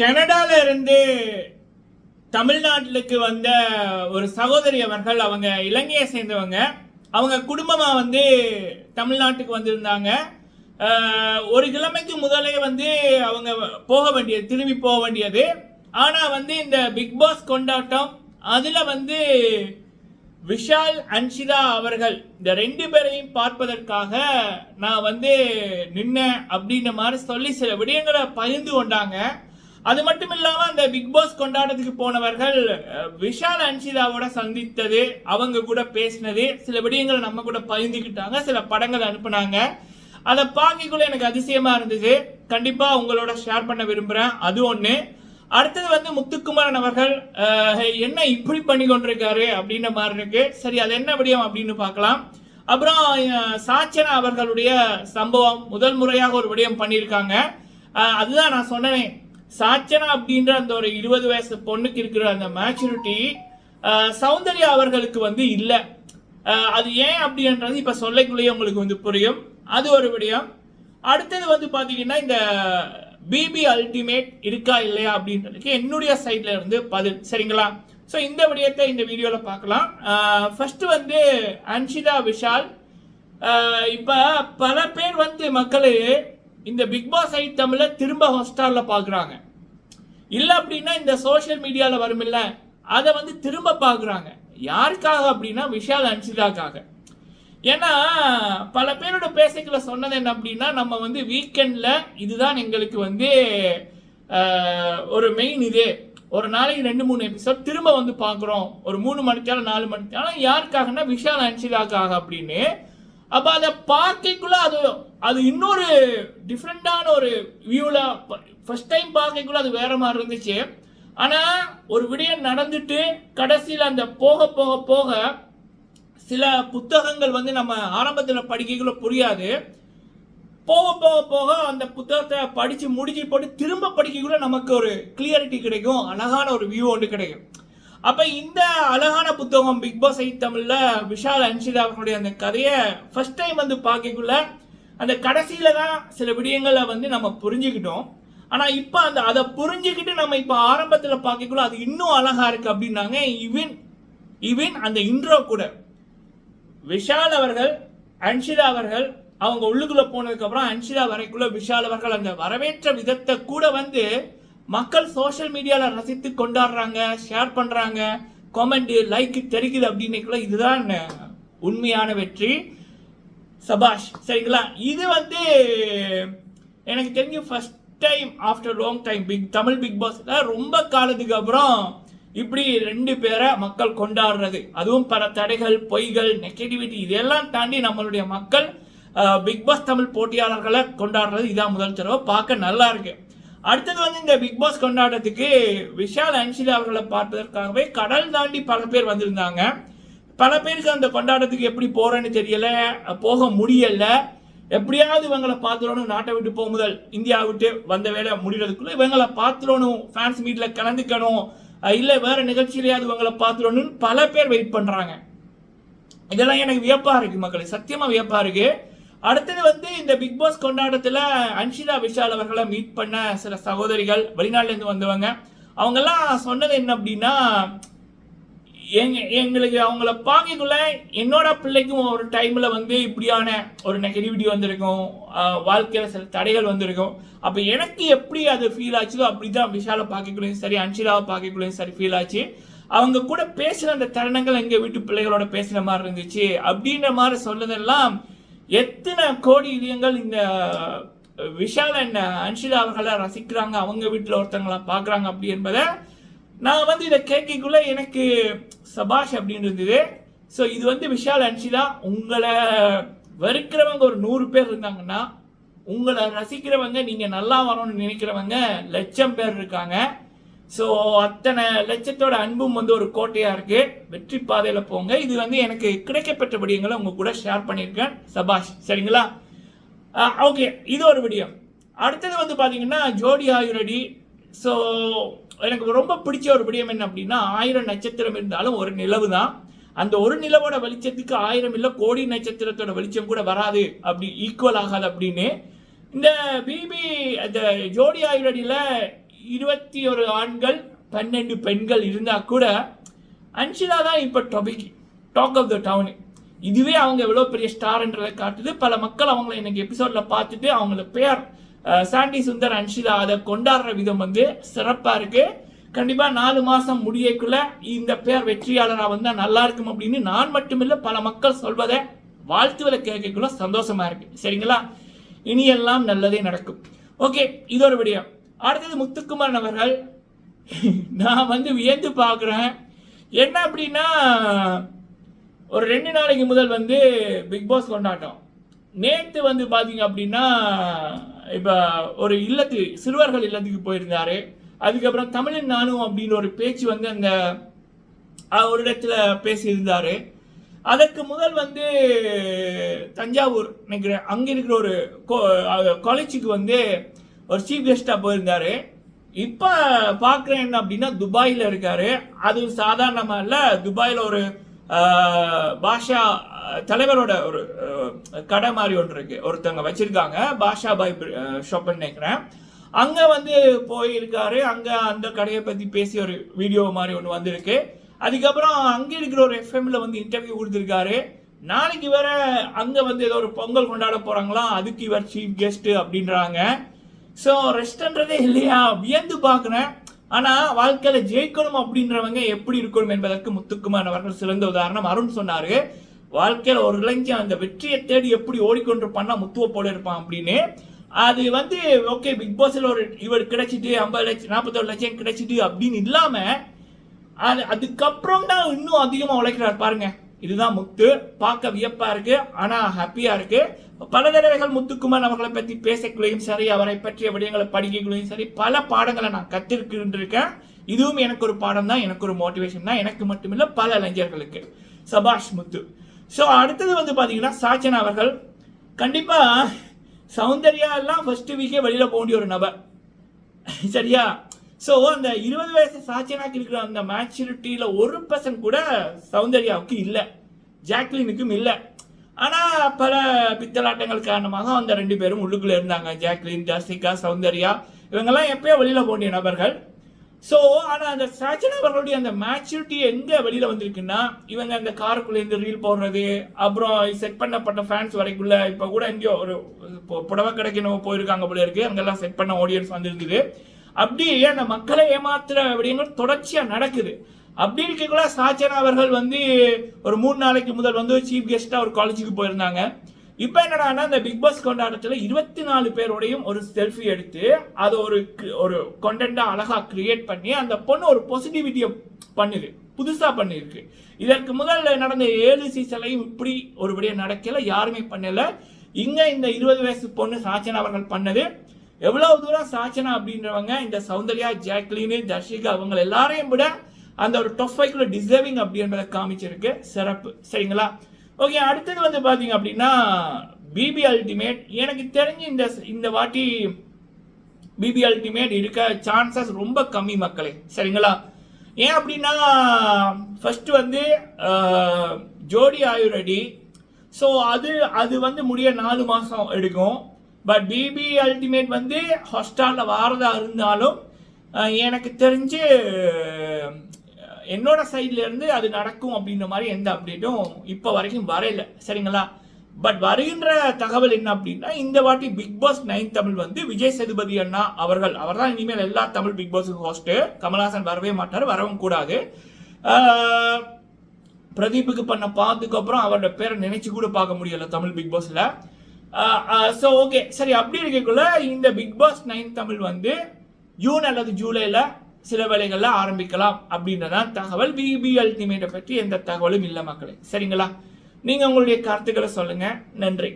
கனடால இருந்து தமிழ்நாட்டிலுக்கு வந்த ஒரு சகோதரி அவர்கள் அவங்க இலங்கையை சேர்ந்தவங்க. அவங்க குடும்பமா வந்து தமிழ்நாட்டுக்கு வந்திருந்தாங்க. ஒரு கிழமைக்கு முதலே வந்து அவங்க போக வேண்டியது திரும்பி போக வேண்டியது. ஆனா வந்து இந்த பிக் பாஸ் கொண்டாட்டம் அதுல வந்து விஷால் அன்ஷிதா அவர்கள் இந்த ரெண்டு பேரையும் பார்ப்பதற்காக நான் வந்து நின்ன அப்படின்ற மாதிரி சொல்லி சில விடயங்களை பகிர்ந்து கொண்டாங்க. அது மட்டும் இல்லாம அந்த பிக் பாஸ் கொண்டாட்டத்துக்கு போனவர்கள் விஷால் அன்ஷிதாவோட சந்தித்தது அவங்க கூட பேசினது சில விடயங்களை நம்ம கூட பகிர்ந்துக்கிட்டாங்க சில படங்கள் அனுப்புனாங்க. அதை பார்க்கக்குள்ள எனக்கு அதிசயமா இருந்தது. கண்டிப்பா உங்களோட ஷேர் பண்ண விரும்புறேன். அது ஒண்ணு. அடுத்தது வந்து முத்துக்குமாரன் அவர்கள் என்ன இப்படி பண்ணி கொண்டிருக்காரு அப்படின்ற மாதிரி இருக்கு. சரி அது என்ன விடயம் அப்படின்னு பார்க்கலாம். அப்புறம் சாச்சனா அவர்களுடைய சம்பவம் முதல் முறையாக ஒரு விடயம் பண்ணியிருக்காங்க. அதுதான் நான் சொன்னேன். சாச்சனா அப்படின்ற அந்த ஒரு இருபது வயசு பொண்ணுக்கு இருக்கிற அந்த மேச்சூரிட்டி சௌந்தர்யா அவர்களுக்கு வந்து இல்லை. அது ஏன் அப்படின்றது இப்போ சொல்லக்குள்ளேயே உங்களுக்கு வந்து புரியும். அது ஒரு விடயம். அடுத்தது வந்து பார்த்தீங்கன்னா இந்த பிபி அல்டிமேட் இருக்கா இல்லையா அப்படின்றதுக்கு என்னுடைய சைட்ல இருந்து பதில். சரிங்களா? ஸோ இந்த விடயத்தை இந்த வீடியோவில் பார்க்கலாம். ஃபர்ஸ்ட் வந்து அன்ஷிதா விஷால். இப்போ பல பேர் வந்து மக்கள் இந்த பிக் பாஸ் ஐட்டமில் திரும்ப ஹாஸ்டாரில் பார்க்குறாங்க இல்லை அப்படின்னா இந்த சோஷியல் மீடியாவில் வருமில்ல அதை வந்து திரும்ப பார்க்குறாங்க யாருக்காக அப்படின்னா விஷால் அன்சிதாக்காக ஏன்னா பல பேரோட பேசிக்கல சொன்னது என்ன அப்படின்னா நம்ம வந்து வீக்கெண்டில் இதுதான் எங்களுக்கு வந்து ஒரு மெயின் இது. ஒரு நாளைக்கு ரெண்டு மூணு எபிசோட் திரும்ப வந்து பார்க்குறோம் ஒரு மூணு மணிக்கால நாலு மணிக்காலம் யாருக்காகனா விஷால் அன்சிதாக்காக அப்படின்னு. அப்போ அதை பார்க்கக்குள்ள அது அது இன்னொரு டிஃப்ரெண்டான ஒரு வியூவில் ஃபர்ஸ்ட் டைம் பார்க்கக்குள்ள அது வேற மாதிரி இருந்துச்சு. ஆனால் ஒரு விடயம் நடந்துட்டு கடைசியில் அந்த போக போக போக சில புத்தகங்கள் வந்து நம்ம ஆரம்பத்தில் படிக்கக்குள்ள புரியாது. போக போக போக அந்த புத்தகத்தை படித்து முடிச்சு போட்டு திரும்ப படிக்கக்குள்ள நமக்கு ஒரு கிளியரிட்டி கிடைக்கும். அழகான ஒரு வியூ ஒன்று கிடைக்கும். அப்போ இந்த அழகான புத்தகம் பிக் பாஸ் ஐ தமிழில் விஷால் அன்ஷிதா அவர்களுடைய அந்த கதையை ஃபர்ஸ்ட் டைம் வந்து பார்க்கக்குள்ள அந்த கடைசியில் தான் சில விடயங்களை வந்து நம்ம புரிஞ்சுக்கிட்டோம். ஆனால் இப்போ அந்த அதை புரிஞ்சுக்கிட்டு நம்ம இப்போ ஆரம்பத்தில் பார்க்கக்குள்ள அது இன்னும் அழகாக இருக்குது அப்படின்னாங்க இவன் இவன் அந்த இன்ட்ரோ கூட. விஷால் அவர்கள் அன்ஷிதா அவர்கள் அவங்க உள்ளுக்குள்ளே போனதுக்கப்புறம் அன்ஷிதா வரைக்குள்ள விஷால் அவர்கள் அந்த வரவேற்ற விதத்தை கூட வந்து மக்கள் சோஷியல் மீடியாவில் ரசித்து கொண்டாடுறாங்க ஷேர் பண்ணுறாங்க கமெண்ட் லைக் தெரிக்குது அப்படின்னுக்குள்ள இதுதான் உண்மையான வெற்றி. சபாஷ் சரிங்களா? இது வந்து எனக்கு தெரிஞ்சு first time after long time big Tamil big பாஸ்ல ரொம்ப காலத்துக்கு அப்புறம் இப்படி ரெண்டு பேரை மக்கள் கொண்டாடுறது. அதுவும் பல தடைகள் பொய்கள் நெகட்டிவிட்டி இதெல்லாம் தாண்டி நம்மளுடைய மக்கள் பிக் பாஸ் தமிழ் போட்டியாளர்களை கொண்டாடுறது இதான் முதல் தடவை. பார்க்க நல்லா இருக்கு. அடுத்தது வந்து இந்த பிக் பாஸ் கொண்டாட்டத்துக்கு விஷால் அன்சிலா அவர்களை பார்ப்பதற்காகவே கடல் தாண்டி பல பேர் வந்திருந்தாங்க. பல பேருக்கு அந்த கொண்டாட்டத்துக்கு எப்படி போகிறேன்னு தெரியல போக முடியல. எப்படியாவது இவங்களை பார்த்துடணும் நாட்டை விட்டு போக முதல். இந்தியா விட்டு வந்த வேலை முடிகிறதுக்குள்ளே இவங்களை பார்த்துடணும் ஃபேன்ஸ் மீட்டில் கலந்துக்கணும். இல்லை வேறு வேற நிகழ்ச்சியிலையாவது இவங்களை பார்த்துடணும்னு பல பேர் வெயிட் பண்ணுறாங்க இதெல்லாம் எனக்கு வியப்பாக இருக்குது மக்களே சத்தியமாக வியப்பாக இருக்குது அடுத்தது வந்து இந்த பிக் பாஸ் கொண்டாட்டத்தில் அன்ஷிதா விஷால் அவர்களை மீட் பண்ண சில சகோதரிகள் வெளிநாட்டிலேருந்து வந்தவங்க. அவங்கெல்லாம் சொன்னது என்ன அப்படின்னா எங்க எங்களுக்கு அவங்கள பார்க்கக்குள்ள என்னோட பிள்ளைக்கும் ஒரு டைம்ல வந்து இப்படியான ஒரு நெகட்டிவிட்டி வந்திருக்கும். வாழ்க்கையில் வாழ்க்கையில சில தடைகள் வந்திருக்கும். அப்ப எனக்கு எப்படி அது ஃபீல் ஆச்சுதோ அப்படிதான் விஷாலை பார்க்கக்குள்ளேயும் சரி அன்ஷிலாவை பார்க்கக்குள்ளேயும் சரி ஃபீல் ஆச்சு. அவங்க கூட பேசுகிற அந்த தருணங்கள் எங்க வீட்டு பிள்ளைகளோட பேசுகிற மாதிரி இருந்துச்சு. அப்படின்ற மாதிரி சொன்னதெல்லாம் எத்தனை கோடி இதயங்கள் இந்த விஷால என்ன அன்ஷிலா அவர்களை ரசிக்கிறாங்க அவங்க வீட்டில் ஒருத்தங்களா பார்க்குறாங்க அப்படி என்பதை நான் வந்து இதை கேட்கக்குள்ளே எனக்கு சபாஷ் அப்படின்னு இருந்தது. ஸோ இது வந்து விஷால் அன்ஷிதா உங்களை வெறுக்கிறவங்க ஒரு நூறு பேர் இருந்தாங்கன்னா உங்களை ரசிக்கிறவங்க நீங்கள் நல்லா வரணும்னு நினைக்கிறவங்க லட்சம் பேர் இருக்காங்க. ஸோ அத்தனை லட்சத்தோட அன்பும் வந்து ஒரு கோட்டையாக இருக்குது வெற்றி பாதையில் போங்க. இது வந்து எனக்கு கிடைக்கப்பெற்ற விடயங்களை உங்கள் கூட ஷேர் பண்ணியிருக்கேன் சபாஷ். சரிங்களா? ஓகே இது ஒரு விடியம். அடுத்தது வந்து பார்த்தீங்கன்னா ஜோடி ஆயுரடி ஸோ எனக்கு ரொம்ப பிடிச்ச ஒரு விடயம் என்ன அப்படின்னா ஆயிரம் நட்சத்திரம் இருந்தாலும் ஒரு நிலவு தான். அந்த ஒரு நிலவோட வெளிச்சத்துக்கு ஆயிரம் இல்லை கோடி நட்சத்திரத்தோட வெளிச்சம் கூட வராது அப்படி ஈக்குவல் ஆகாது அப்படின்னு. இந்த பிபி அந்த ஜோடி ஆயுரடியில் இருபத்தி ஒரு ஆண்கள் பன்னெண்டு பெண்கள் இருந்தால் கூட அன்ஷிலா தான் இப்போ topic talk of the town இதுவே அவங்க எவ்வளோ பெரிய ஸ்டார்ன்றதை காட்டுது. பல மக்கள் அவங்கள இன்னைக்கு எபிசோடில் பார்த்துட்டு அவங்கள பேர் சாண்டி சுந்தர் அன்ஷிலா அதை கொண்டாடுற விதம் வந்து சிறப்பாக இருக்குது கண்டிப்பாக நாலு மாதம் முடியக்குள்ள இந்த பேர் வெற்றியாளராக வந்தால் நல்லா இருக்கும் அப்படின்னு நான் மட்டுமில்லை பல மக்கள் சொல்வதை வாழ்த்துவதை கேட்கக்குள்ள சந்தோஷமாக இருக்கு. சரிங்களா? இனி எல்லாம் நல்லதே நடக்கும். ஓகே இது ஒரு விடயம் அடுத்தது முத்துக்குமாரன் அவர்கள் நான் வந்து வியந்து பார்க்குறேன். என்ன அப்படின்னா ஒரு ரெண்டு நாளைக்கு முதல் வந்து பிக் பாஸ் கொண்டாட்டம். நேற்று வந்து பார்த்தீங்க அப்படின்னா இப்போ ஒரு இல்லத்துக்கு சிறுவர்கள் இல்லத்துக்கு போயிருந்தார். அதுக்கப்புறம் தமிழன் நானும் அப்படின்னு ஒரு பேச்சு வந்து அந்த ஒரு இடத்துல பேசியிருந்தார். அதற்கு முதல் வந்து தஞ்சாவூர் நினைக்கிறேன். அங்கே இருக்கிற ஒரு காலேஜுக்கு வந்து ஒரு சீஃப் கெஸ்ட்டாக போயிருந்தாரு. இப்போ பார்க்குறேன் என்ன அப்படின்னா துபாயில் இருக்காரு. அது சாதாரணமாக இல்லை துபாயில் ஒரு பாஷா தலைவரோட ஒரு கடை மாதிரி ஒன்று இருக்கு. ஒருத்தவங்க வச்சிருக்காங்க. பாஷா பாய் ஷாப்னு நினைக்கிறேன். அங்கே வந்து போயிருக்காரு. அங்கே அந்த கடையை பற்றி பேசி ஒரு வீடியோ மாதிரி ஒன்று வந்திருக்கு. அதுக்கப்புறம் அங்கே இருக்கிற ஒரு எஃப்எம்ல வந்து இன்டர்வியூ கொடுத்துருக்காரு. நாளைக்கு வேற அங்கே வந்து ஏதோ ஒரு பொங்கல் கொண்டாட போகிறாங்களாம் அதுக்கு இவர் சீஃப் கெஸ்ட்டு அப்படின்றாங்க. ஸோ ரெஸ்ட்ன்றதே இல்லையா? வியந்து பார்க்குறேன். ஆனால் வாழ்க்கையில் ஜெயிக்கணும் அப்படின்றவங்க எப்படி இருக்கணும் என்பதற்கு முத்துக்குமார் அவர்கள் சிறந்த உதாரணம். அருண் சொன்னார் வாழ்க்கையில் ஒரு இளைஞன் அந்த வெற்றியை தேடி எப்படி ஓடிக்கொண்டு பண்ணால் முத்துவ போல இருப்பான் அப்படின்னு. அது வந்து ஓகே பிக் பாஸில் ஒரு இவர் கிடைச்சிட்டு ஐம்பது லட்சம் நாற்பத்தொரு லட்சம் கிடைச்சிட்டு அப்படின்னு இல்லாமல் அது அதுக்கப்புறம் தான் இன்னும் அதிகமாக உழைக்கிறார். பாருங்கள் இதுதான் முத்து. பார்க்க வியப்பா இருக்கு. ஆனா ஹாப்பியா இருக்கு. பல தடவைகள் முத்துக்குமார் அவர்களை பத்தி பேசக்குள்ளையும் சரி அவரை பற்றிய விடயங்களை படிக்கக்குள்ளையும் சரி பல பாடங்களை நான் கத்திருக்கின்றிருக்கேன். இதுவும் எனக்கு ஒரு பாடம் தான் எனக்கு ஒரு மோட்டிவேஷன் தான். எனக்கு மட்டுமில்லை பல இளைஞர்களுக்கு. சபாஷ் முத்து. ஸோ அடுத்தது வந்து பார்த்தீங்கன்னா சாச்சன் அவர்கள். கண்டிப்பாக சௌந்தர்யா எல்லாம் ஃபர்ஸ்ட் வீக்கே வெளியில் போக வேண்டிய ஒரு நபர். சரியா? ஸோ அந்த இருபது வயசு சாச்சனாக்கு இருக்கிற அந்த மேச்சுரிட்டியில் ஒரு பர்சன்ட் கூட சௌந்தர்யாவுக்கு இல்லை. ஜாக்லினுக்கும் இல்லை. ஆனால் பல பித்தலாட்டங்கள் காரணமாக அந்த ரெண்டு பேரும் உள்ளுக்குள்ளே இருந்தாங்க. ஜாக்லின் ஜாசிகா சௌந்தர்யா இவங்கெல்லாம் எப்பயோ வெளியில் போண்டிய நபர்கள். ஸோ ஆனால் அந்த சாச்சனா அவர்களுடைய அந்த மேச்சுரிட்டி எங்கே வெளியில் வந்திருக்குன்னா இவங்க அந்த காருக்குள்ளேருந்து ரீல் போடுறது அப்புறம் செட் பண்ணப்பட்ட ஃபேன்ஸ் வரைக்குள்ள இப்போ கூட எங்கேயோ ஒரு புடவை கிடைக்கணும் போயிருக்காங்க போல இருக்கு. அங்கெல்லாம் செட் பண்ண ஆடியன்ஸ் வந்திருக்குது. அப்படி அந்த மக்களை ஏமாத்துற விடயங்கள் தொடர்ச்சியாக நடக்குது. அப்படி இருக்கக்குள்ள சாச்சனா அவர்கள் வந்து ஒரு மூணு நாளைக்கு முதல் வந்து சீஃப் கெஸ்ட்டாக ஒரு காலேஜுக்கு போயிருந்தாங்க. இப்போ என்னடானா இந்த பிக் பாஸ் கொண்டாட்டத்தில் இருபத்தி நாலு பேரோடையும் ஒரு செல்ஃபி எடுத்து அதை ஒரு ஒரு கொண்டென்ட்டா அழகாக கிரியேட் பண்ணி அந்த பொண்ணு ஒரு பாசிட்டிவிட்டியை பண்ணுது. புதுசாக பண்ணியிருக்கு. இதற்கு முதல்ல நடந்த ஏழு சீசன்லையும் இப்படி ஒருபடியாக நடக்கலை நடக்கல யாருமே பண்ணலை. இங்கே இந்த இருபது வயசு பொண்ணு சாச்சன் அவர்கள் பண்ணது. எவ்வளவு தூரம் சாச்சனா அப்படின்றவங்க இந்த சௌந்தர்யா ஜாக்லின் தர்ஷிகா அவங்க எல்லாரையும் விட அந்த ஒரு டொப் ஃபைவ்க்குள்ள டிசர்விங் அப்படின்றத காமிச்சிருக்கு. சிறப்பு. சரிங்களா? ஓகே அடுத்தது வந்து பார்த்தீங்க அப்படின்னா பிபி அல்டிமேட் எனக்கு தெரிஞ்சு இந்த இந்த வாட்டி பிபி அல்டிமேட் இருக்க சான்சஸ் ரொம்ப கம்மி மக்களே. சரிங்களா? ஏன் அப்படின்னா ஃபர்ஸ்ட் வந்து ஜோடி ஆயுரடி ஸோ அது அது வந்து முடிய நாலு மாதம் எடுக்கும். பட் பிபி அல்டிமேட் வந்து ஹாஸ்டாலில் வாரதா இருந்தாலும் எனக்கு தெரிஞ்சு என்னோட சைட்லேருந்து அது நடக்கும் அப்படின்ற மாதிரி எந்த அப்டேட்டும் இப்போ வரைக்கும் வரையில. சரிங்களா? பட் வருகின்ற தகவல் என்ன அப்படின்னா இந்த வாட்டி பிக் பாஸ் நைன் தமிழ் வந்து விஜய் சேதுபதி அண்ணா அவர்கள் அவர்தான் இனிமேல் எல்லா Tamil big boss host Kamal Haasan வரவே மாட்டார் வரவும் கூடாது. பிரதீப்புக்கு பண்ண பாத்துக்கு அப்புறம் அவரோட பேரை நினைச்சு கூட பார்க்க முடியல தமிழ் பிக் பாஸில் ஸோ ஓகே சரி அப்படி இருக்கக்குள்ள இந்த பிக் பாஸ் நைன் தமிழ் வந்து ஜூன் அல்லது ஜூலையில் சில வேலைகளில் ஆரம்பிக்கலாம் அப்படின்றதான் தகவல். பிபி அல்டிமேட்டை பற்றி எந்த தகவலும் இல்லை மக்களே. சரிங்களா? நீங்கள் உங்களுடைய கருத்துக்களை சொல்லுங்கள் நன்றி.